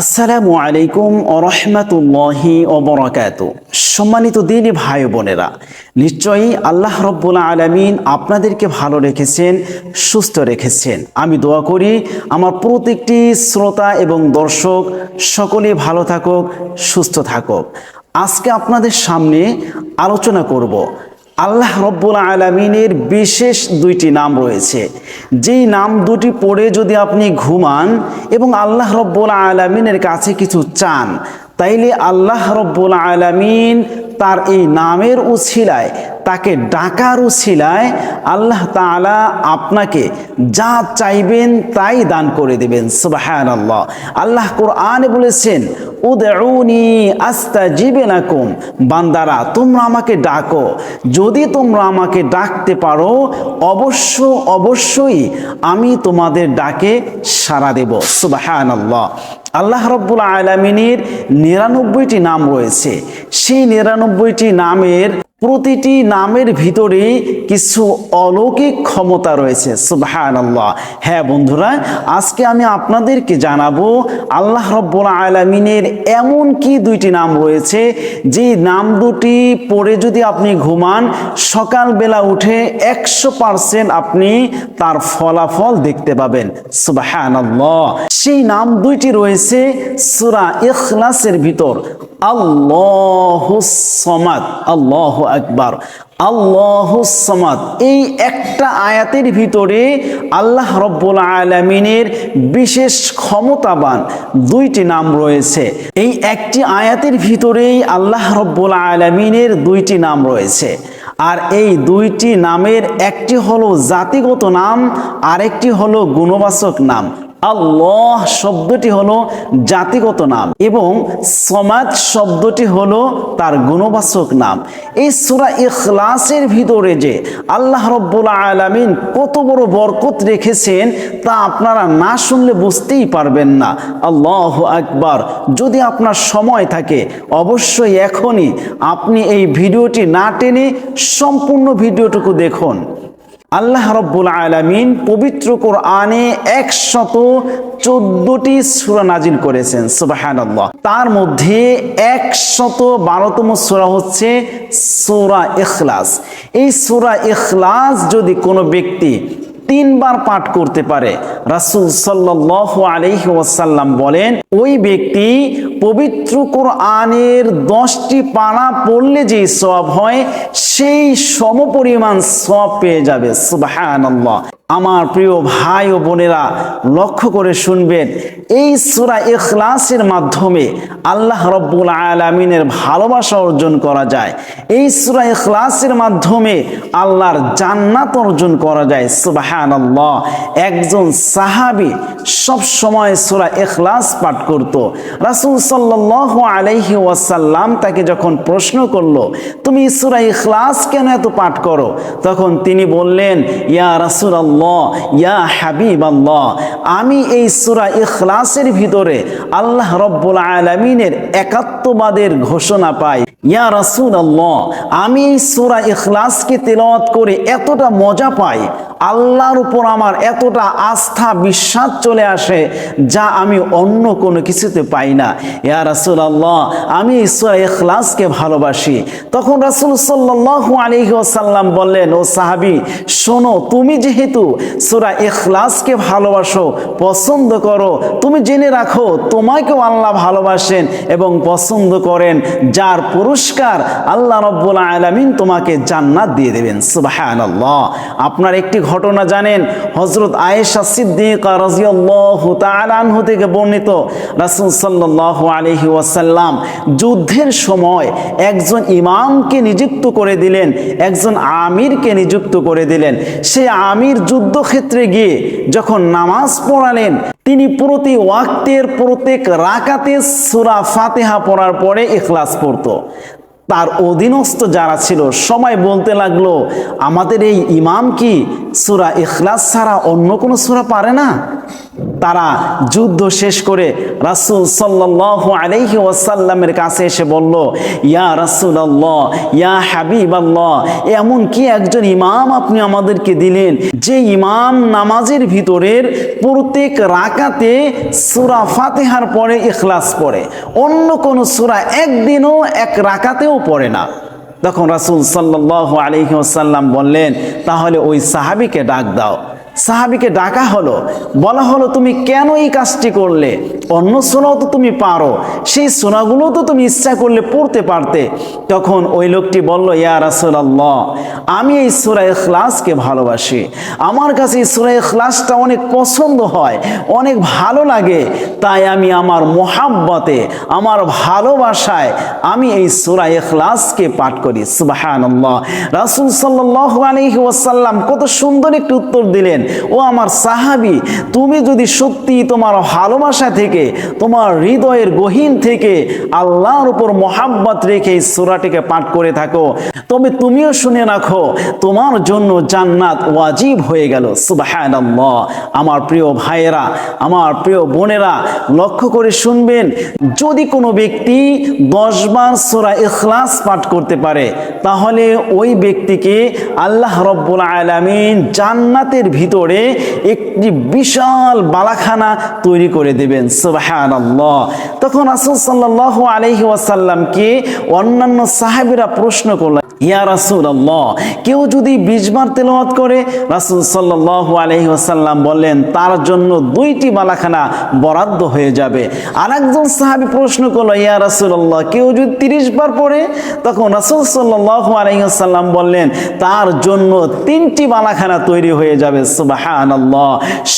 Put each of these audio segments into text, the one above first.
আসসালামু আলাইকুম রহমতুল্লাহি ওবরাকাত সম্মানিত দিনী ভাই বোনেরা, নিশ্চয়ই আল্লাহ রব্বুল আলমিন আপনাদেরকে ভালো রেখেছেন, সুস্থ রেখেছেন। আমি দোয়া করি আমার প্রত্যেকটি শ্রোতা এবং দর্শক সকলেই ভালো থাকুক, সুস্থ থাকুক। আজকে আপনাদের সামনে আলোচনা করব আল্লাহ রব্বুল আলমিনের বিশেষ দুইটি নাম রয়েছে। যেই নাম দুটি পড়ে যদি আপনি ঘুমান এবং আল্লাহ রব্বুল আলমিনের কাছে কিছু চান, তাইলে আল্লাহ রব্বুল আলমিন তার এই নামের উছিলায় তাকে ডাকার উছিলায় আল্লাহ তাআলা আপনাকে যা চাইবেন তাই দান করে দেবেন। সুবাহান আল্লাহ আল্লাহ কোরআনে বলেছেন, উদউনি আস্তাজিবে লাকুম বান্দারা, তোমরা আমাকে ডাকো। যদি তোমরা আমাকে ডাকতে পারো, অবশ্য, অবশ্যই আমি তোমাদের ডাকে সাড়া দেব। সুবাহান আল্লাহ আল্লাহ রব্বুল আলমিনের নিরানব্বইটি নাম রয়েছে। সেই নিরানব্বইটি নামের প্রতিটি নামের ভিতরে কিছু অলৌকিক ক্ষমতা রয়েছে সুবহান হ্যাঁ বন্ধুরা, আজকে আমি আপনাদেরকে জানাব আল্লাহ রব্বুল আলমিনের এমন কি দুইটি নাম রয়েছে? যে নাম দুটি পড়ে যদি আপনি ঘুমান, সকালবেলা উঠে একশো পারসেন্ট আপনি তার ফলাফল দেখতে পাবেন সুবহান সেই নাম দুইটি রয়েছে সুরা ইখলাসের ভিতর, আল্লাহ সমাদ, আল্লাহ আকবার। আল্লাহ সমাদ। এই একটা আয়াতের ভিতরে আল্লাহ রব্বুল আলমিনের বিশেষ ক্ষমতাবান দুইটি নাম রয়েছে। এই একটি আয়াতের ভিতরেই আল্লাহ রব্বুল আলমিনের দুইটি নাম রয়েছে। আর এই দুইটি নামের একটি হলো জাতিগত নাম, আরেকটি হলো গুণবাচক নাম। আল্লাহ শব্দটি হলো জাতিগত নাম এবং সমাজ শব্দটি হলো তার গুণবাচক নাম। এই সুরা ইখলাসের ভিতরে যে আল্লাহ রব্বুল আলমিন কত বড় বরকত রেখেছেন, তা আপনারা না শুনলে বুঝতেই পারবেন না। আল্লাহ আকবার। যদি আপনার সময় থাকে, অবশ্যই এখনই আপনি এই ভিডিওটি না টেনে সম্পূর্ণ ভিডিওটুকু দেখুন। আল্লাহ রব্বুল আলমিন পবিত্র কোরআনে একশত চোদ্দটি সুরা নাজিল করেছেন সুবাহান তার মধ্যে একশত বারোতম সুরা হচ্ছে সুরা এখলাস এই সুরা এখলাস যদি কোনো ব্যক্তি তিনবার পাঠ করতে পারে। রাসুল ওয়াসাল্লাম বলেন, ওই ব্যক্তি পবিত্র কোরআনের দশটি পাড়া পড়লে যে সব হয়, সেই সমপরিমাণ সব পেয়ে যাবে। সুবাহান আমার প্রিয় ভাই ও বোনেরা, লক্ষ্য করে শুনবেন, এই সুরা এখলাসের মাধ্যমে আল্লাহ রব্বুল আলমিনের ভালোবাসা অর্জন করা যায়। এই সুরা ইখলাসের মাধ্যমে আল্লাহর জান্নাত অর্জন করা যায় সুবাহান আল্লাহ একজন সাহাবি সব সময় সুরা ইখলাস পাঠ করত। রাসুল সাল্লাহ আলাইহি ওয়াসাল্লাম তাকে যখন প্রশ্ন করল, তুমি সুরা ইখলাস কেন এত পাঠ করো? তখন তিনি বললেন, ইয়া রাসুল আল্লাহ ইয়া হাবিব আল্লাহ আমি এই সুরা ইখলাসের ভিতরে আল্লাহ রব্বুল আলমিনের একাত্মবাদের ঘোষণা পাই। ইয়া রাসুল আল্লাহ আমি এই সুরা ইখলাসকে তেলাওয়াত করে এতটা মজা পাই। আল্লাহর উপর আমার এতটা আস্থা, বিশ্বাস চলে আসে যা আমি অন্য কোনো কিছুতে পাই না। ইয়া রাসুল আল্লাহ আমি এই সুরা ইখলাসকে ভালোবাসি। তখন রাসুল সাল্লাহ আলহি ওসাল্লাম বললেন, ও সাহাবি, শোনো, তুমি যেহেতু সুরা ইখলাসকে ভালোবাসো, পছন্দ করো, তুমি জেনে রাখো, তোমাকেও আল্লাহ ভালোবাসেন এবং পছন্দ করেন, যার পুরস্কার আল্লাহ রব্বুল আলমিন তোমাকে জান্নাত দিয়ে দেবেন। আল্লাহ আপনার একটি ঘটনা জানেন হজরত আয়েশা সিদ্দিকা রাজিয়াল্লাহ তালানহু থেকে বর্ণিত। রাসুল সাল্লাহ আলহি ওয়াসাল্লাম যুদ্ধের সময় একজন ইমামকে নিযুক্ত করে দিলেন, একজন আমিরকে নিযুক্ত করে দিলেন। সে আমির যুদ্ধক্ষেত্রে গিয়ে যখন নামাজ পড়ালেন, তিনি প্রতি ওয়াক্তের প্রত্যেক রাকাতে সুরা ফাতেহা পড়ার পরে ইখলাস পড়তো। তার অধীনস্থ যারা ছিল, সবাই বলতে লাগল, আমাদের এই ইমাম কি সুরা ইখলাস ছাড়া অন্য কোনো সুরা পারে না? তারা যুদ্ধ শেষ করে রাসূল আলাইহি ওয়াসাল্লামের কাছে এসে বলল, ইয়া রাসূলুল্লাহ, ইয়া হাবিবাল্লাহ, এমন কি একজন ইমাম আপনি আমাদেরকে দিলেন, যে ইমাম নামাজের ভিতরের প্রত্যেক রাকাতে সুরা ফাতেহার পরে ইখলাস পড়ে? অন্য কোন সুরা একদিনও এক রাকাতেও পড়ে না। তখন রাসুল সাল্লাহ আলাইহি ওয়াসাল্লাম বললেন তাহলে ওই সাহাবিকে ডাক দাও। সাহাবিকে ডাকা হলো। বলা হলো, তুমি কেন এই কাজটি করলে? অন্য সোনাও তো তুমি পারো। সেই সোনাগুলো তো তুমি ইচ্ছা করলে পড়তে পারতে। তখন ওই লোকটি বলল, ইয়া রাসূলুল্লাহ, আমি এই সূরা এখলাসকে ভালোবাসি। আমার কাছে এই সূরা ইখলাসটা অনেক পছন্দ হয়, অনেক ভালো লাগে। তাই আমি আমার মোহাব্বতে, আমার ভালোবাসায় আমি এই সূরা এখলাসকে পাঠ করি। সুবহানাল্লাহ। রাসূল সাল্লাহ ওয়াসাল্লাম কত সুন্দর একটি উত্তর দিলেন। ও আমার সাহাবি, তুমি যদি সত্যি তোমার ভালোবাসা থেকে, তোমার হৃদয়ের গহীন থেকে আল্লাহর উপর মোহাব্বত রেখে এই সূরাটিকে পাঠ করে থাকো, তবে তুমিও শুনে রাখো, তোমার জন্য জান্নাত ওয়াজিব হয়ে গেল। আমার প্রিয় ভাইয়েরা, আমার প্রিয় বোনেরা, লক্ষ্য করে শুনবেন, যদি কোনো ব্যক্তি দশবার সোরা ইখলাস পাঠ করতে পারে, তাহলে ওই ব্যক্তিকে আল্লাহ রব্বুল আলামিন জান্নাতের ভিতরে একটি বিশাল বালাখানা তৈরি করে দেবেন, সুবহানাল্লাহ। তখন রাসূল সাল্লাল্লাহু আলাইহি ওয়াসাল্লামকে অন্যান্য সাহাবীরা প্রশ্ন করলেন, ইয়া রাসূলুল্লাহ, কেউ যদি বিশবার তেলাওয়াত করে? রাসূল সাল্লাল্লাহু আলাইহি ওয়াসাল্লাম বললেন, তার জন্য দুইটি বালাখানা বরাদ্দ হয়ে যাবে। আর একজন সাহাবী প্রশ্ন করল, ইয়া রাসূলুল্লাহ, কেউ যদি 30 বার পড়ে? তখন রাসূল সাল্লাল্লাহু আলাইহি ওয়াসাল্লাম বললেন, তার জন্য তিনটি বালাখানা তৈরি হয়ে যাবে সুবহানাল্লাহ।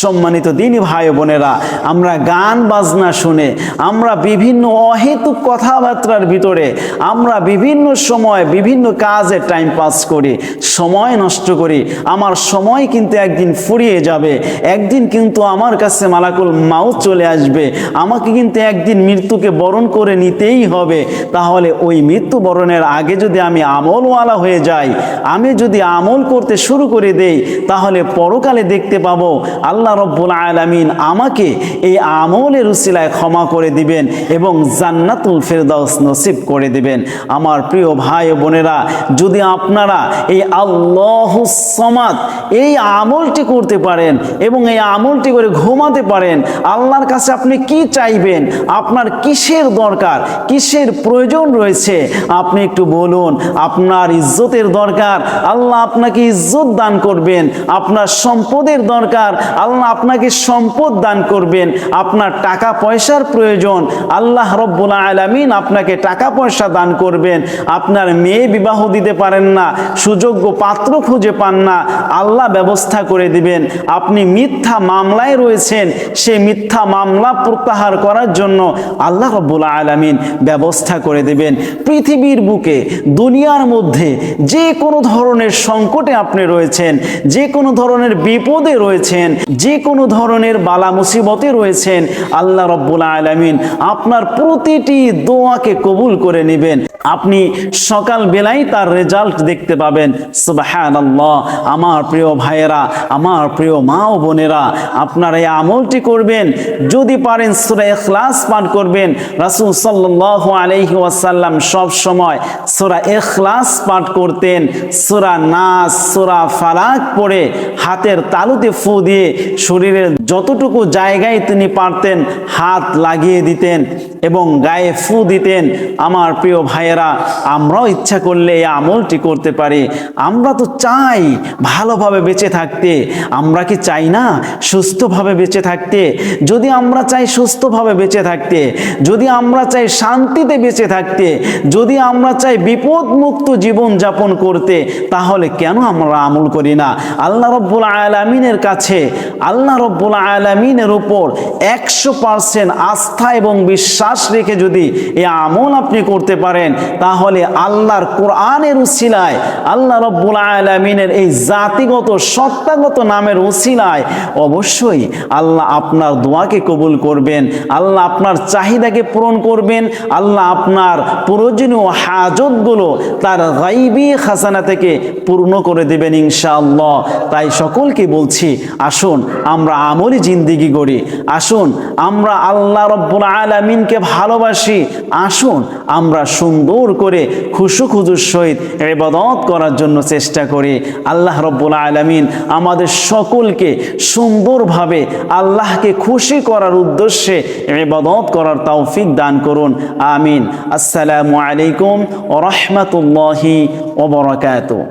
সম্মানিত দিনী ভাই বোনেরা, আমরা গান, বাজনা শুনে, আমরা বিভিন্ন অহেতুক কথাবার্তার ভিতরে, আমরা বিভিন্ন সময় বিভিন্ন কাজে টাইম পাস করি, সময় নষ্ট করি। আমার সময় কিন্তু একদিন ফুরিয়ে যাবে, একদিন কিন্তু আমার কাছে মালাকুল মাউত চলে আসবে। আমাকে কিন্তু একদিন মৃত্যুকে বরণ করে নিতেই হবে। তাহলে ওই মৃত্যু বরণের আগে যদি আমি আমলওয়ালা হয়ে যাই, আমি যদি আমল করতে শুরু করে দেই, তাহলে পরকালে দেখতে পাবো। আল্লাহ রব্বুল আলামিন আমাকে এই আমলের উসিলায় ক্ষমা করে দিবেন এবং জান্নাতুল ফেরদাউস নসিব করে দিবেন। আমার প্রিয় ভাই বোনেরা, যদি আপনারা এই আল্লাহ সমাদ এই আমলটি করতে পারেন এবং এই আমলটি করে ঘুমাতে পারেন, আল্লাহর কাছে আপনি কি চাইবেন? আপনার কিসের দরকার? কিসের প্রয়োজন রয়েছে? আপনি একটু বলুন, আপনার ইজ্জতের দরকার। আল্লাহ আপনাকে ইজ্জত দান করবেন, আপনার সম্পদের দরকার। আল্লাহ আপনাকে সম্পদ দান করবেন। আপনার টাকা পয়সার প্রয়োজন। আল্লাহ রব্বুল আলামিন আপনাকে টাকা পয়সা দান করবেন। আপনার মেয়ে বিবাহ দিতে পারেন না, সুযোগ্য পাত্র খুঁজে পান না। আল্লাহ ব্যবস্থা করে দিবেন। আপনি মিথ্যা মামলায় রয়েছেন সেই মিথ্যা মামলা প্রত্যাহার করার জন্য আল্লাহ রব্বুল আলামিন ব্যবস্থা করে দেবেন। পৃথিবীর বুকে, দুনিয়ার মধ্যে যে কোনো ধরনের সংকটে আপনি রয়েছেন, যে কোনো ধরনের বিপদে রয়েছেন, যে কোনো ধরনের বালা মুসিবতে রয়েছেন, আল্লাহ রব্বুল আলামিন আপনার প্রতিটি দোয়াকে কবুল করে নেবেন। আপনি সকাল বেলায় তার রেজাল্ট দেখতে পাবেন। সুবহানাল্লাহ, আমার প্রিয় ভাইয়েরা, আমার প্রিয় মা ও বোনেরা, আপনারা এই আমলটি করবেন, যদি পারেন সূরা ইখলাস পাঠ করবেন। রাসূল সাল্লাল্লাহু আলাইহি ওয়াসাল্লাম সব সময় সূরা ইখলাস পাঠ করতেন, সূরা নাস, সূরা ফালাক পড়ে হাতের তালুতে ফু দিয়ে শরীরের যতটুকু জায়গায় তিনি পারতেন, হাত লাগিয়ে দিতেন এবং গায়ে ফু দিতেন। আমার প্রিয় ভাইয়েরা, আমরাও ইচ্ছা করলে এই আমলটি করতে পারি। আমরা তো চাই ভালোভাবে বেঁচে থাকতে। আমরা কি চাই না সুস্থভাবে বেঁচে থাকতে? যদি আমরা চাই সুস্থভাবে বেঁচে থাকতে, যদি আমরা চাই শান্তিতে বেঁচে থাকতে, যদি আমরা চাই বিপদমুক্ত জীবন যাপন করতে, তাহলে কেন আমরা আমল করি না? আল্লাহ রব্বুল আলমিনের কাছে আল্লাহ রব্বুল আলমিনের উপর একশো পার্সেন্ট আস্থা এবং বিশ্বাস রেখে যদি এই আমল আপনি করতে পারেন, তাহলে আল্লাহর কোরআনের উসিলায়, আল্লাহ রব্বুল আলমিনের এই জাতিগত, সত্তাগত নামের উসিলায় অবশ্যই আল্লাহ আপনার দোয়াকে কবুল করবেন, আল্লাহ আপনার চাহিদাকে পূরণ করবেন, আল্লাহ আপনার প্রয়োজনীয় হাজতগুলো তার গাইবি খাসানা থেকে পূর্ণ করে দেবেন ইনশাআল্লাহ। তাই সকলকে সকলকে বলছি, আসুন আমরা আমলি জিন্দিগি গড়ি, আসুন আমরা আল্লাহ রব্বুল আলমিনকে ভালোবাসি, আসুন আমরা সুন্দর করে খুশু খুজুর সহিত এবাদত করার জন্য চেষ্টা করি। আল্লাহ রব্বুল আলমিন আমাদের সকলকে সুন্দরভাবে আল্লাহকে খুশি করার উদ্দেশ্যে ইবাদত করার তৌফিক দান করুন। আমিন। আসসালামু আলাইকুম ও রহমতুল্লাহি ওবরাকাতুহ